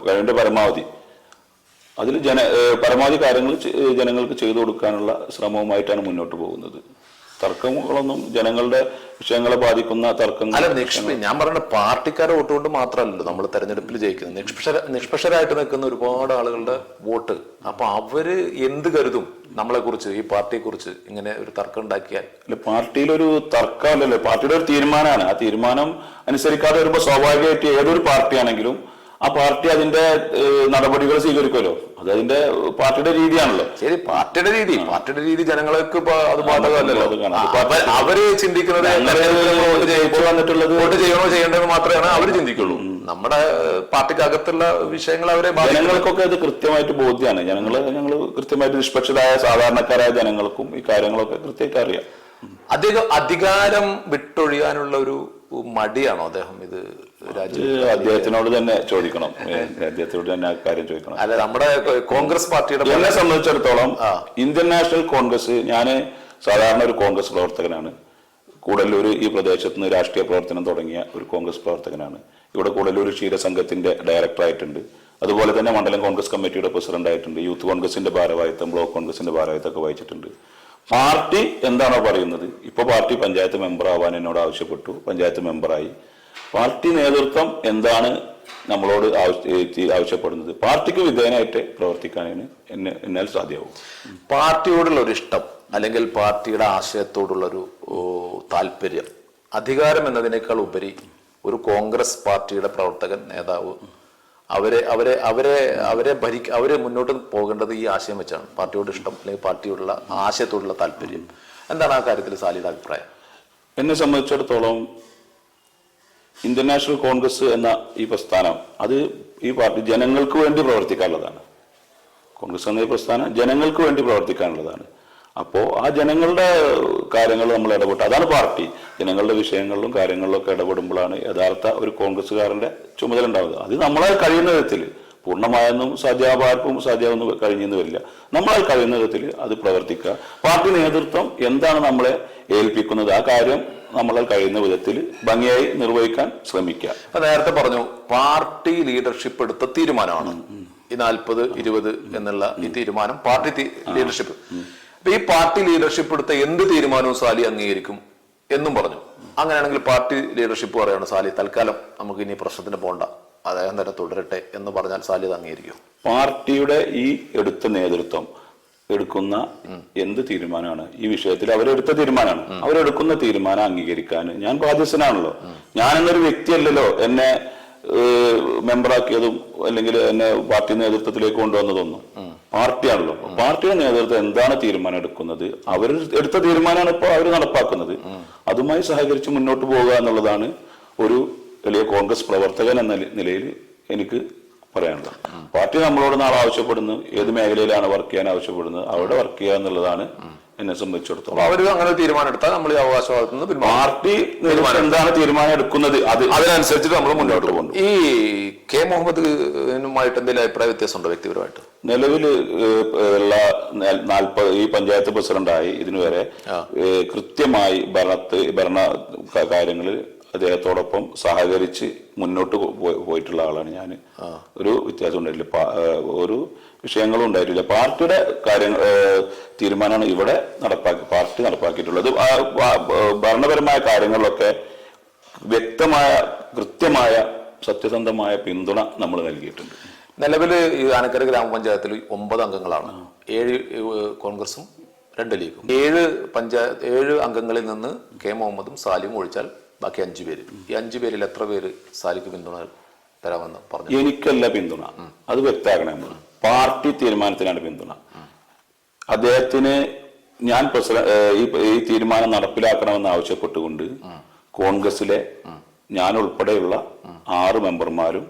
കഴിയേണ്ട പരമാവധി. അതിൽ ജന പരമാവധി കാര്യങ്ങൾ ജനങ്ങൾക്ക് ചെയ്തു കൊടുക്കാനുള്ള ശ്രമവുമായിട്ടാണ് മുന്നോട്ട് പോകുന്നത്. തർക്കങ്ങളൊന്നും ജനങ്ങളുടെ വിഷയങ്ങളെ ബാധിക്കുന്ന തർക്കങ്ങൾ അല്ല നിഷ്പ ഞാൻ പറയുന്നത് പാർട്ടിക്കാരെ വോട്ട് കൊണ്ട് മാത്രമല്ലല്ലോ നമ്മൾ തെരഞ്ഞെടുപ്പിൽ ജയിക്കുന്നത്. നിഷ്പക്ഷ നിഷ്പക്ഷരായിട്ട് നിൽക്കുന്ന ഒരുപാട് ആളുകളുടെ വോട്ട്. അപ്പൊ അവർ എന്ത് കരുതും നമ്മളെ കുറിച്ച് ഈ പാർട്ടിയെ കുറിച്ച് ഇങ്ങനെ ഒരു തർക്കം ഉണ്ടാക്കിയാൽ? അല്ല പാർട്ടിയിലൊരു തർക്കമല്ലല്ലോ. പാർട്ടിയുടെ ഒരു തീരുമാനമാണ്. ആ തീരുമാനം അനുസരിക്കാതെ വരുമ്പോൾ സ്വാഭാവികമായിട്ട് ഏതൊരു പാർട്ടിയാണെങ്കിലും ആ പാർട്ടി അതിന്റെ നടപടികൾ സ്വീകരിക്കുമല്ലോ. അത് അതിന്റെ പാർട്ടിയുടെ രീതിയാണല്ലോ. ശരി പാർട്ടിയുടെ രീതി. പാർട്ടിയുടെ രീതി ജനങ്ങൾക്ക് അത് ബാധകമല്ലല്ലോ. അവർ ചിന്തിക്കുന്നത് വന്നിട്ടുള്ളത് വോട്ട് ചെയ്യണോ ചെയ്യേണ്ടതെന്ന് മാത്രമേ അവർ ചിന്തിക്കുള്ളൂ. നമ്മുടെ പാർട്ടിക്ക് പാർട്ടിക്കകത്തുള്ള വിഷയങ്ങൾ അവരെ ജനങ്ങൾക്കൊക്കെ ഇത് കൃത്യമായിട്ട് ബോധ്യമാണ് ജനങ്ങൾ ഞങ്ങൾ കൃത്യമായിട്ട് നിഷ്പക്ഷരായ സാധാരണക്കാരായ ജനങ്ങൾക്കും ഈ കാര്യങ്ങളൊക്കെ കൃത്യമായിട്ട് അറിയാം. അധികം അധികാരം വിട്ടൊഴിയാനുള്ള ഒരു മടിയാണോ അദ്ദേഹം ഇത് അദ്ദേഹത്തിനോട് തന്നെ ചോദിക്കണം. അദ്ദേഹത്തിനോട് തന്നെ ആ കാര്യം ചോദിക്കണം. അല്ല നമ്മുടെ കോൺഗ്രസ് പാർട്ടിയുടെ എന്നെ സംബന്ധിച്ചിടത്തോളം ഇന്ത്യൻ നാഷണൽ കോൺഗ്രസ് ഞാൻ സാധാരണ ഒരു കോൺഗ്രസ് പ്രവർത്തകനാണ്. കൂടല്ലൂർ ഈ പ്രദേശത്ത് നിന്ന് രാഷ്ട്രീയ പ്രവർത്തനം തുടങ്ങിയ ഒരു കോൺഗ്രസ് പ്രവർത്തകനാണ്. ഇവിടെ കൂടല്ലൂർ ക്ഷീരസംഘത്തിന്റെ ഡയറക്ടറായിട്ടുണ്ട് അതുപോലെ തന്നെ മണ്ഡലം കോൺഗ്രസ് കമ്മിറ്റിയുടെ പ്രസിഡന്റ് ആയിട്ടുണ്ട്. യൂത്ത് കോൺഗ്രസിന്റെ ഭാരവാഹിത്വം ബ്ലോക്ക് കോൺഗ്രസിന്റെ ഭാരവാഹിത്വം ഒക്കെ വഹിച്ചിട്ടുണ്ട്. പാർട്ടി എന്താണോ പറയുന്നത് ഇപ്പൊ പാർട്ടി പഞ്ചായത്ത് മെമ്പർ ആവാൻ എന്നോട് ആവശ്യപ്പെട്ടു. പഞ്ചായത്ത് മെമ്പറായി പാർട്ടി നേതൃത്വം എന്താണ് നമ്മളോട് ആവശ്യപ്പെടുന്നത്? പാർട്ടിക്ക് വിധേയനായിട്ട് പ്രവർത്തിക്കാനാണ് എന്നെ എന്നാൽ സാധ്യമാവും. പാർട്ടിയോടുള്ള ഒരു ഇഷ്ടം അല്ലെങ്കിൽ പാർട്ടിയുടെ ആശയത്തോടുള്ളൊരു താല്പര്യം അധികാരം എന്നതിനേക്കാൾ ഉപരി ഒരു കോൺഗ്രസ് പാർട്ടിയുടെ പ്രവർത്തകൻ നേതാവ് അവരെ അവരെ അവരെ അവരെ ഭരിക്ക അവരെ മുന്നോട്ട് പോകേണ്ടത് ഈ ആശയം വെച്ചാണ്. പാർട്ടിയോട് ഇഷ്ടം അല്ലെങ്കിൽ പാർട്ടിയോടുള്ള ആശയത്തോടുള്ള താല്പര്യം. എന്താണ് ആ കാര്യത്തിൽ സാലിയുടെ അഭിപ്രായം? എന്നെ സംബന്ധിച്ചിടത്തോളം ഇന്ത്യൻ നാഷണൽ കോൺഗ്രസ് എന്ന ഈ പ്രസ്ഥാനം അത് ഈ പാർട്ടി ജനങ്ങൾക്ക് വേണ്ടി പ്രവർത്തിക്കാനുള്ളതാണ്. കോൺഗ്രസ് എന്ന ഈ പ്രസ്ഥാനം ജനങ്ങൾക്ക് വേണ്ടി പ്രവർത്തിക്കാനുള്ളതാണ്. അപ്പോൾ ആ ജനങ്ങളുടെ കാര്യങ്ങൾ നമ്മൾ ഇടപെട്ട് അതാണ് പാർട്ടി. ജനങ്ങളുടെ വിഷയങ്ങളിലും കാര്യങ്ങളിലും ഒക്കെ ഇടപെടുമ്പോഴാണ് യഥാർത്ഥ ഒരു കോൺഗ്രസ്സുകാരന്റെ ചുമതല ഉണ്ടാവുക. അത് നമ്മളെ കഴിയുന്ന വിധത്തിൽ പൂർണമായൊന്നും സാധ്യമാർക്കും സാധ്യമൊന്നും കഴിഞ്ഞെന്ന് വരില്ല. നമ്മളാൽ കഴിയുന്ന വിധത്തിൽ അത് പ്രവർത്തിക്കുക. പാർട്ടി നേതൃത്വം എന്താണ് നമ്മളെ ഏൽപ്പിക്കുന്നത്? ആ കാര്യം നമ്മളാൽ കഴിയുന്ന വിധത്തിൽ ഭംഗിയായി നിർവഹിക്കാൻ ശ്രമിക്കുക അപ്പൊ നേരത്തെ പറഞ്ഞു പാർട്ടി ലീഡർഷിപ്പ് എടുത്ത തീരുമാനമാണ്. ഈ നാൽപ്പത് ഇരുപത് എന്നുള്ള ഈ തീരുമാനം പാർട്ടി ലീഡർഷിപ്പ് അപ്പൊ ഈ പാർട്ടി ലീഡർഷിപ്പ് എടുത്ത എന്ത് തീരുമാനവും സാലി അംഗീകരിക്കും എന്നും പറഞ്ഞു. അങ്ങനെയാണെങ്കിൽ പാർട്ടി ലീഡർഷിപ്പ് പറയാണ് സാലി തൽക്കാലം നമുക്ക് ഇനി പ്രശ്നത്തിന് പോകണ്ട അദ്ദേഹം തന്നെ തുടരട്ടെ എന്ന് പറഞ്ഞാൽ സാലി അത് അംഗീകരിക്കും. പാർട്ടിയുടെ ഈ എടുത്ത നേതൃത്വം എടുക്കുന്ന എന്ത് തീരുമാനമാണ്? ഈ വിഷയത്തിൽ അവരെടുത്ത തീരുമാനമാണ്. അവരെടുക്കുന്ന തീരുമാനം അംഗീകരിക്കാൻ ഞാൻ ബാധ്യസ്ഥനാണല്ലോ. ഞാൻ എന്നൊരു വ്യക്തിയല്ലല്ലോ എന്നെ മെമ്പറാക്കിയതും അല്ലെങ്കിൽ എന്നെ പാർട്ടി നേതൃത്വത്തിലേക്ക് കൊണ്ടുവന്നതൊന്നും. പാർട്ടിയാണല്ലോ. പാർട്ടിയുടെ നേതൃത്വം എന്താണ് തീരുമാനം എടുക്കുന്നത്? അവർ എടുത്ത തീരുമാനമാണ് ഇപ്പോൾ അവർ നടപ്പാക്കുന്നത്. അതുമായി സഹകരിച്ച് മുന്നോട്ട് പോകുക എന്നുള്ളതാണ് ഒരു വലിയ കോൺഗ്രസ് പ്രവർത്തകൻ എന്ന നിലയിൽ എനിക്ക് പറയാനുള്ളത് പാർട്ടി നമ്മളോട് നാളെ ആവശ്യപ്പെടുന്നു. ഏത് മേഖലയിലാണ് വർക്ക് ചെയ്യാൻ ആവശ്യപ്പെടുന്നത്? അവിടെ വർക്ക് ചെയ്യുക എന്നുള്ളതാണ് എന്നെ സംബന്ധിച്ചിടത്തോളം. അവർ അങ്ങനെ ഒരു തീരുമാനം എടുത്താൽ നമ്മൾ ഈ അവകാശവാദത്തിൽ നിന്ന് പാർട്ടി എന്താണ് തീരുമാനം എടുക്കുന്നത്? അത് അതിനനുസരിച്ചിട്ട് നമ്മൾ മുന്നോട്ട് പോകുന്നു ഈ കെ മുഹമ്മദുമായിട്ട് എന്തെങ്കിലും അഭിപ്രായ വ്യത്യാസമുണ്ടോ വ്യക്തിപരമായിട്ട്? നിലവിൽ ഉള്ള നാൽപ്പത് ഈ പഞ്ചായത്ത് പ്രസിഡന്റായി ഇതിനുവരെ വരെ കൃത്യമായി ഭരണത്ത് ഭരണ കാര്യങ്ങളിൽ അദ്ദേഹത്തോടൊപ്പം സഹകരിച്ച് മുന്നോട്ട് പോയിട്ടുള്ള ആളാണ് ഞാൻ ഒരു വ്യത്യാസം ഉണ്ടായിട്ടില്ല ഒരു വിഷയങ്ങളും ഉണ്ടായിട്ടില്ല. പാർട്ടിയുടെ കാര്യങ്ങൾ തീരുമാനമാണ് ഇവിടെ നടപ്പാക്കി പാർട്ടി നടപ്പാക്കിയിട്ടുള്ളത്. ഭരണപരമായ കാര്യങ്ങളിലൊക്കെ വ്യക്തമായ കൃത്യമായ സത്യസന്ധമായ പിന്തുണ നമ്മൾ നൽകിയിട്ടുണ്ട്. നിലവിൽ ഈ ആനക്കര ഗ്രാമപഞ്ചായത്തിൽ ഒമ്പത് അംഗങ്ങളാണ്. ഏഴ് കോൺഗ്രസും രണ്ട് ലീഗും. ഏഴ് പഞ്ചായത്ത് ഏഴ് അംഗങ്ങളിൽ നിന്ന് കെ മുഹമ്മദും സാലിയും ഒഴിച്ചാൽ ബാക്കി അഞ്ചു പേര്. ഈ അഞ്ചു പേരിൽ എത്ര പേര് സാലിക്ക് പിന്തുണ തരാമെന്ന് പറഞ്ഞു? എനിക്കല്ല പിന്തുണ. അത് വ്യക്തമാക്കണം നമ്മൾ പാർട്ടി തീരുമാനത്തിനാണ് പിന്തുണ. അദ്ദേഹത്തിന് ഞാൻ ഈ ഈ തീരുമാനം നടപ്പിലാക്കണമെന്ന് ആവശ്യപ്പെട്ടുകൊണ്ട് കോൺഗ്രസിലെ ഞാൻ ഉൾപ്പെടെയുള്ള ആറ് മെമ്പർമാരും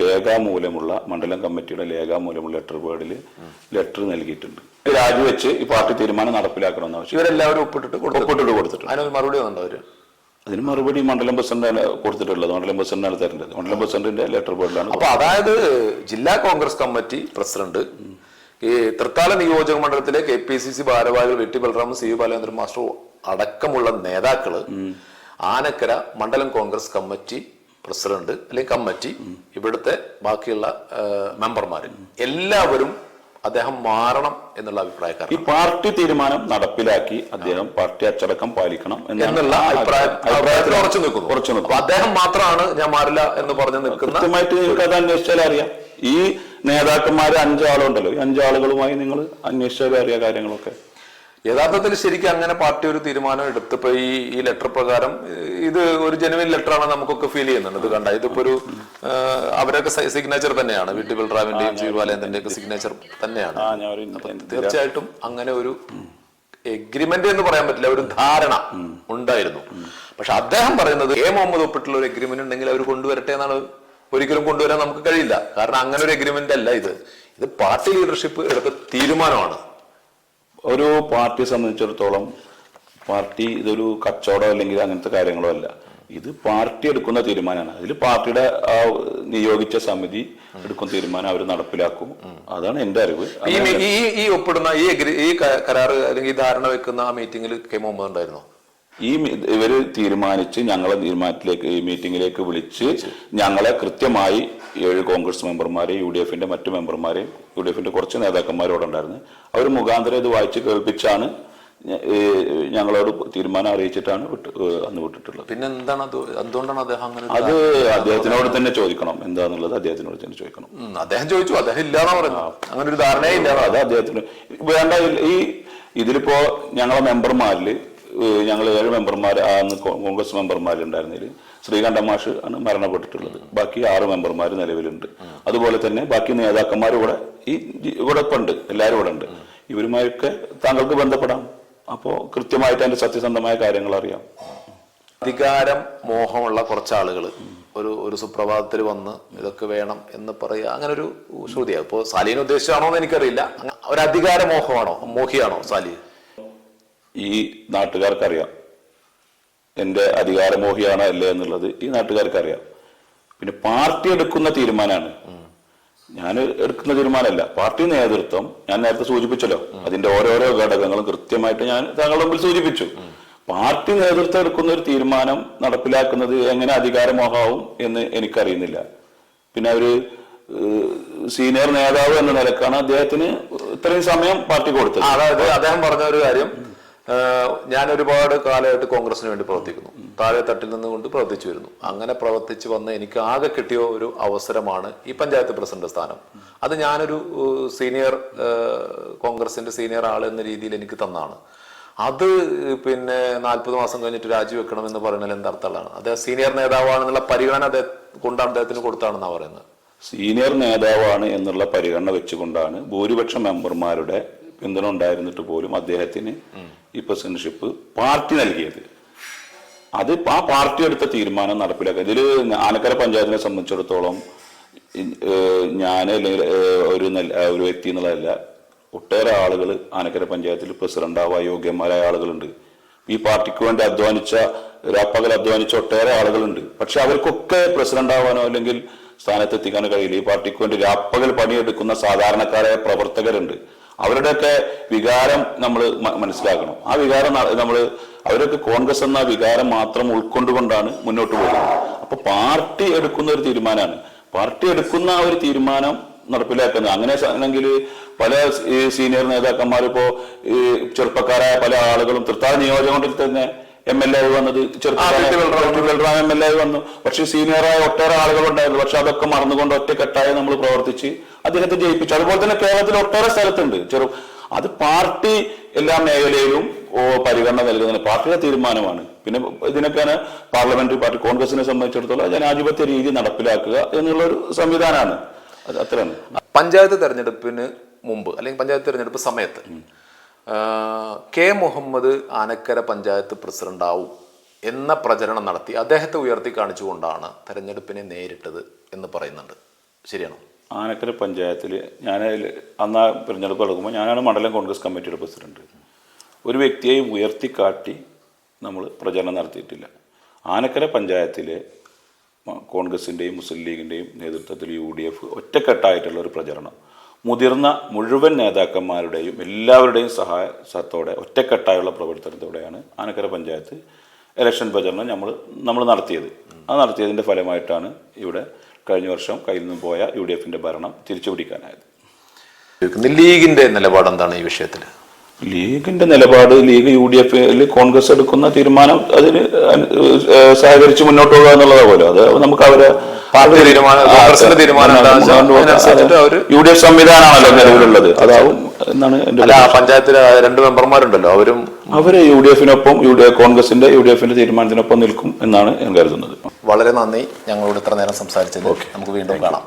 രേഖാമൂലമുള്ള മണ്ഡലം കമ്മിറ്റിയുടെ രേഖാമൂലമുള്ള ലെറ്റർ പേഡിൽ ലെറ്റർ നൽകിയിട്ടുണ്ട്. രാജിവെച്ച് ഈ പാർട്ടി തീരുമാനം നടപ്പിലാക്കണമെന്ന് ആവശ്യം ഇവരെല്ലാവരും ഒപ്പിട്ടിട്ട് ഒപ്പിട്ടിട്ട് കൊടുത്തിട്ടുണ്ട്. അതിനൊരു മറുപടി വന്നവര് അതിന് മറുപടി മണ്ഡലം പ്രസിഡന്റാണ് കൊടുത്തിട്ടുള്ളത്. മണ്ഡലം പ്രസിഡന്റാണ് തരേണ്ടത്. മണ്ഡലം പ്രസിഡന്റിന്റെ ലെറ്റർ ബോർഡിലാണ് അപ്പൊ അതായത് ജില്ലാ കോൺഗ്രസ് കമ്മിറ്റി പ്രസിഡന്റ് ഈ തൃത്താല നിയോജക മണ്ഡലത്തിലെ കെ പി സി സി ഭാരവാഹികൾ V T Balram C V Balachandran master അടക്കമുള്ള നേതാക്കൾ ആനക്കര മണ്ഡലം കോൺഗ്രസ് കമ്മിറ്റി പ്രസിഡന്റ് അല്ലെങ്കിൽ കമ്മിറ്റി ഇവിടുത്തെ ബാക്കിയുള്ള മെമ്പർമാർ എല്ലാവരും അദ്ദേഹം മാറണം എന്നുള്ള അഭിപ്രായക്കാരൻ ഈ പാർട്ടി തീരുമാനം നടപ്പിലാക്കി അദ്ദേഹം പാർട്ടി അച്ചടക്കം പാലിക്കണം എന്നുള്ള അഭിപ്രായം അഭിപ്രായത്തിൽ ഉറച്ചു നിൽക്കുന്നു. ഉറച്ചു നിൽക്കുന്നു. അപ്പൊ അദ്ദേഹം മാത്രമാണ് ഞാൻ മാറില്ല എന്ന് പറഞ്ഞു നിൽക്കുന്ന കൃത്യമായിട്ട് നിങ്ങൾക്ക് അത് അന്വേഷിച്ചാൽ അറിയാം. ഈ നേതാക്കന്മാര് അഞ്ചാളുണ്ടല്ലോ. ഈ അഞ്ചാളുകളുമായി നിങ്ങൾ അന്വേഷിച്ചാലും അറിയാം കാര്യങ്ങളൊക്കെ. യഥാർത്ഥത്തിൽ ശരിക്കും അങ്ങനെ പാർട്ടി ഒരു തീരുമാനം എടുത്തപ്പോ ഈ ഈ ലെറ്റർ പ്രകാരം ഇത് ഒരു ജനുവിൻ ലെറ്റർ ആണ് നമുക്കൊക്കെ ഫീൽ ചെയ്യുന്നുണ്ട്. ഇത് കണ്ട ഇതിപ്പോ ഒരു അവരൊക്കെ സിഗ്നേച്ചർ തന്നെയാണ്. വിട്ടി ബൽറാമിന്റെയും ജി ഒക്കെ സിഗ്നേച്ചർ തന്നെയാണ്. തീർച്ചയായിട്ടും അങ്ങനെ ഒരു എഗ്രിമെന്റ് എന്ന് പറയാൻ പറ്റില്ല. ഒരു ധാരണ ഉണ്ടായിരുന്നു. പക്ഷെ അദ്ദേഹം പറയുന്നത് എ മുഹമ്മദ് ഒപ്പിട്ടുള്ള ഒരു എഗ്രിമെന്റ് ഉണ്ടെങ്കിൽ അവർ കൊണ്ടുവരട്ടെ എന്നാണ് ഒരിക്കലും കൊണ്ടുവരാൻ നമുക്ക് കഴിയില്ല. കാരണം അങ്ങനെ ഒരു എഗ്രിമെന്റ് അല്ല ഇത്. ഇത് പാർട്ടി ലീഡർഷിപ്പ് എടുത്ത തീരുമാനമാണ്. ഒരു പാർട്ടിയെ സംബന്ധിച്ചിടത്തോളം പാർട്ടി ഇതൊരു കച്ചവടം അല്ലെങ്കിൽ അങ്ങനത്തെ കാര്യങ്ങളോ അല്ല. ഇത് പാർട്ടി എടുക്കുന്ന തീരുമാനമാണ്. അതിൽ പാർട്ടിയുടെ ആ നിയോഗിച്ച സമിതി എടുക്കുന്ന തീരുമാനം അവർ നടപ്പിലാക്കും. അതാണ് എന്റെ അറിവ്. ഈ ഈ ഒപ്പിടുന്ന ഈ ഈ കരാറ് അല്ലെങ്കിൽ ധാരണ വെക്കുന്ന ആ മീറ്റിംഗിൽ കെ മുഹമ്മദ് ഉണ്ടായിരുന്നോ? ഈ ഇവർ തീരുമാനിച്ച് ഞങ്ങളെ തീരുമാനത്തിലേക്ക് ഈ മീറ്റിംഗിലേക്ക് വിളിച്ച് ഞങ്ങളെ കൃത്യമായി ഏഴ് കോൺഗ്രസ് മെമ്പർമാരെ യു ഡി എഫിന്റെ മറ്റു മെമ്പർമാരെയും യു ഡി എഫിന്റെ കുറച്ച് നേതാക്കന്മാരോടെ ഉണ്ടായിരുന്നു. അവർ മുഖാന്തരം ഇത് വായിച്ച് കേൾപ്പിച്ചാണ് ഞങ്ങളോട് തീരുമാനം അറിയിച്ചിട്ടാണ് അന്ന് വിട്ടിട്ടുള്ളത്. പിന്നെ എന്താണ് അത് എന്തുകൊണ്ടാണ് അദ്ദേഹം അങ്ങനെ അത് അദ്ദേഹത്തിനോട് തന്നെ ചോദിക്കണം. എന്താന്നുള്ളത് അദ്ദേഹത്തിനോട് തന്നെ ചോദിക്കണം. അദ്ദേഹം ചോദിച്ചു. അദ്ദേഹം ഇല്ലാന്ന് പറഞ്ഞു അങ്ങനെ ഒരു ധാരണയില്ല അത് അദ്ദേഹത്തിന് വേണ്ട ഈ ഇതിലിപ്പോ ഞങ്ങളെ മെമ്പർമാരിൽ ഞങ്ങൾ ഏഴ് മെമ്പർമാർ അന്ന് കോൺഗ്രസ് മെമ്പർമാരുണ്ടായിരുന്നതിൽ ശ്രീകണ്ഠ മാഷ് ആണ് മരണപ്പെട്ടിട്ടുള്ളത്. ബാക്കി ആറ് മെമ്പർമാർ നിലവിലുണ്ട്. അതുപോലെ തന്നെ ബാക്കി നേതാക്കന്മാർ ഇവിടെ ഈ ഇവിടെ ഉണ്ട് എല്ലാവരും ഇവിടെ ഉണ്ട് ഇവരുമായൊക്കെ താങ്കൾക്ക് ബന്ധപ്പെടാം. അപ്പോൾ കൃത്യമായിട്ട് അതിന്റെ സത്യസന്ധമായ കാര്യങ്ങൾ അറിയാം അധികാരം മോഹമുള്ള കുറച്ച് ആളുകൾ ഒരു ഒരു സുപ്രഭാതത്തിൽ വന്ന് ഇതൊക്കെ വേണം എന്ന് പറയുക അങ്ങനെ ഒരു ശ്രുതിയാണ് ഇപ്പോ സാലിനെ ഉദ്ദേശിച്ചാണോ എന്ന് എനിക്കറിയില്ല. ഒരു അധികാര മോഹമാണോ മോഹിയാണോ സാലി? ഈ നാട്ടുകാർക്കറിയാം. എന്റെ അധികാരമോഹിയാണ് അല്ലേ എന്നുള്ളത് ഈ നാട്ടുകാർക്കറിയാം. പിന്നെ പാർട്ടി എടുക്കുന്ന തീരുമാനമാണ്. ഞാൻ എടുക്കുന്ന തീരുമാനമല്ല. പാർട്ടി നേതൃത്വം ഞാൻ നേരത്തെ സൂചിപ്പിച്ചല്ലോ. അതിന്റെ ഓരോരോ ഘടകങ്ങളും കൃത്യമായിട്ട് ഞാൻ താങ്കളുടെ മുമ്പിൽ സൂചിപ്പിച്ചു. പാർട്ടി നേതൃത്വം എടുക്കുന്ന ഒരു തീരുമാനം നടപ്പിലാക്കുന്നത് എങ്ങനെ അധികാരമോഹാവും എന്ന് എനിക്കറിയുന്നില്ല. പിന്നെ അവർ സീനിയർ നേതാവ് എന്ന നിലക്കാണ് അദ്ദേഹത്തിന് ഇത്രയും സമയം പാർട്ടി കൊടുത്തത്. അതായത് അദ്ദേഹം പറഞ്ഞ ഒരു കാര്യം ഞാൻ ഒരുപാട് കാലമായിട്ട് കോൺഗ്രസിന് വേണ്ടി പ്രവർത്തിക്കുന്നു. താഴെ തട്ടിൽ നിന്നുകൊണ്ട് പ്രവർത്തിച്ചു വരുന്നു. അങ്ങനെ പ്രവർത്തിച്ചു വന്ന് എനിക്ക് ആകെ കിട്ടിയ ഒരു അവസരമാണ് ഈ പഞ്ചായത്ത് പ്രസിഡന്റ് സ്ഥാനം. അത് ഞാനൊരു സീനിയർ കോൺഗ്രസിന്റെ സീനിയർ ആൾ എന്ന രീതിയിൽ എനിക്ക് തന്നാണ്. അത് പിന്നെ നാൽപ്പത് മാസം കഴിഞ്ഞിട്ട് രാജിവെക്കണം എന്ന് പറയുന്നതിൽ എന്തർത്ഥമാണ് അദ്ദേഹം സീനിയർ നേതാവാണെന്നുള്ള പരിഗണന അദ്ദേഹം കൊണ്ടാണ് അദ്ദേഹത്തിന് കൊടുത്താണെന്നാണ് പറയുന്നത്. സീനിയർ നേതാവാണ് എന്നുള്ള പരിഗണന വെച്ചുകൊണ്ടാണ് ഭൂരിപക്ഷം മെമ്പർമാരുടെ പിന്തുണ ഉണ്ടായിരുന്നിട്ട് പോലും അദ്ദേഹത്തിന് ഈ പ്രസിഡന്റ്ഷിപ്പ് പാർട്ടി നൽകിയത്. അത് ആ പാർട്ടി എടുത്ത തീരുമാനം നടപ്പിലാക്കുക ഇതിൽ ആനക്കര പഞ്ചായത്തിനെ സംബന്ധിച്ചിടത്തോളം ഞാൻ അല്ലെങ്കിൽ ഒരു നല്ല ഒരു വ്യക്തി എന്നുള്ളതല്ല ഒട്ടേറെ ആളുകൾ ആനക്കര പഞ്ചായത്തിൽ പ്രസിഡന്റ് ആവാൻ യോഗ്യന്മാരായ ആളുകളുണ്ട്. ഈ പാർട്ടിക്ക് വേണ്ടി അധ്വാനിച്ച രാപ്പകൽ അധ്വാനിച്ച ഒട്ടേറെ ആളുകളുണ്ട്. പക്ഷെ അവർക്കൊക്കെ പ്രസിഡന്റ് ആവാനോ അല്ലെങ്കിൽ സ്ഥാനത്തെത്തിക്കാനോ കഴിയില്ല. ഈ പാർട്ടിക്ക് വേണ്ടി രാപ്പകൽ പണിയെടുക്കുന്ന സാധാരണക്കാരായ പ്രവർത്തകരുണ്ട്. അവരുടെയൊക്കെ വികാരം നമ്മൾ മനസ്സിലാക്കണം. ആ വികാരം നമ്മൾ അവരൊക്കെ കോൺഗ്രസ് എന്ന വികാരം മാത്രം ഉൾക്കൊണ്ടുകൊണ്ടാണ് മുന്നോട്ട് പോകുന്നത്. അപ്പൊ പാർട്ടി എടുക്കുന്ന ഒരു തീരുമാനമാണ്. പാർട്ടി എടുക്കുന്ന ആ ഒരു തീരുമാനം നടപ്പിലാക്കുന്നത്. അങ്ങനെ ആണെങ്കിൽ പല സീനിയർ ഈ ചെറുപ്പക്കാരായ പല ആളുകളും തൃത്താല നിയോജകമണ്ഡലത്തിൽ തന്നെ എം എൽ എ വന്നത് ചെറുപ്പം എം എൽ എ വന്നു. പക്ഷെ സീനിയറായ ഒട്ടേറെ ആളുകളുണ്ടായിരുന്നു. പക്ഷെ അതൊക്കെ മറന്നുകൊണ്ട് ഒറ്റക്കെട്ടായി നമ്മൾ പ്രവർത്തിച്ച് അദ്ദേഹത്തെ ജയിപ്പിച്ചു. അതുപോലെ തന്നെ കേരളത്തിൽ ഒട്ടേറെ സ്ഥലത്തുണ്ട്. ചെറു അത് പാർട്ടി എല്ലാ മേഖലയിലും ഓ പരിഗണന നൽകുന്ന പാർട്ടിയുടെ തീരുമാനമാണ്. പിന്നെ ഇതിനൊക്കെയാണ് പാർലമെന്ററി പാർട്ടി കോൺഗ്രസിനെ സംബന്ധിച്ചിടത്തോളം ജനാധിപത്യ രീതി നടപ്പിലാക്കുക എന്നുള്ള ഒരു സംവിധാനമാണ്. അത് അത്രയാണ്. പഞ്ചായത്ത് തെരഞ്ഞെടുപ്പിന് മുമ്പ് അല്ലെങ്കിൽ പഞ്ചായത്ത് തെരഞ്ഞെടുപ്പ് സമയത്ത് കെ മുഹമ്മദ് ആനക്കര പഞ്ചായത്ത് പ്രസിഡന്റ് ആവും എന്ന പ്രചരണം നടത്തി അദ്ദേഹത്തെ ഉയർത്തി കാണിച്ചുകൊണ്ടാണ് തെരഞ്ഞെടുപ്പിനെ നേരിട്ടത് എന്ന് പറയുന്നുണ്ട്. ശരിയാണോ? ആനക്കര പഞ്ചായത്തിൽ ഞാൻ അന്ന് ആ തിരഞ്ഞെടുപ്പ് നടക്കുമ്പോൾ ഞാനാണ് മണ്ഡലം കോൺഗ്രസ് കമ്മിറ്റിയുടെ പ്രസിഡന്റ്. ഒരു വ്യക്തിയെയും ഉയർത്തിക്കാട്ടി നമ്മൾ പ്രചരണം നടത്തിയിട്ടില്ല. ആനക്കര പഞ്ചായത്തിലെ കോൺഗ്രസിന്റെയും മുസ്ലിം ലീഗിന്റെയും നേതൃത്വത്തിൽ യു ഡി എഫ് ഒറ്റക്കെട്ടായിട്ടുള്ള ഒരു പ്രചരണം. മുതിർന്ന മുഴുവൻ നേതാക്കന്മാരുടെയും എല്ലാവരുടെയും സഹായത്തോടെ ഒറ്റക്കെട്ടായുള്ള പ്രവർത്തനത്തോടെയാണ് ആനക്കര പഞ്ചായത്ത് ഇലക്ഷൻ പ്രചരണം നമ്മൾ നമ്മൾ നടത്തിയത്. അത് നടത്തിയതിന്റെ ഫലമായിട്ടാണ് ഇവിടെ കഴിഞ്ഞ വർഷം കയ്യിൽ നിന്ന് പോയ യു ഡി എഫിന്റെ ഭരണം തിരിച്ചുപിടിക്കാനായത്. ലീഗിന്റെ നിലപാട് എന്താണ് ഈ വിഷയത്തിൽ ലീഗിന്റെ നിലപാട് ലീഗ് യു ഡി എഫിൽ കോൺഗ്രസ് എടുക്കുന്ന തീരുമാനം അതിന് സഹകരിച്ച് മുന്നോട്ട് പോകുക എന്നുള്ളതാ പോലെ. അത് നമുക്ക് അവരെ പാർട്ടി തീരുമാനം കോൺഗ്രസിന്റെ തീരുമാനം എന്താണെന്ന് അവർ യു ഡി എഫ് സംവിധാനമാണല്ലോ നിലവിലുള്ളത്. അതാവും എന്നാണ് പഞ്ചായത്തിലെ രണ്ട് മെമ്പർമാരുണ്ടല്ലോ അവരും അവർ യു ഡി എഫിനൊപ്പം യു ഡി എഫ് കോൺഗ്രസിന്റെ യു ഡി എഫിന്റെ തീരുമാനത്തിനൊപ്പം നിൽക്കും എന്നാണ് ഞാൻ കരുതുന്നത്. വളരെ നന്ദി ഞങ്ങളോട് ഇത്ര നേരം സംസാരിച്ചത് നമുക്ക് വീണ്ടും കാണാം.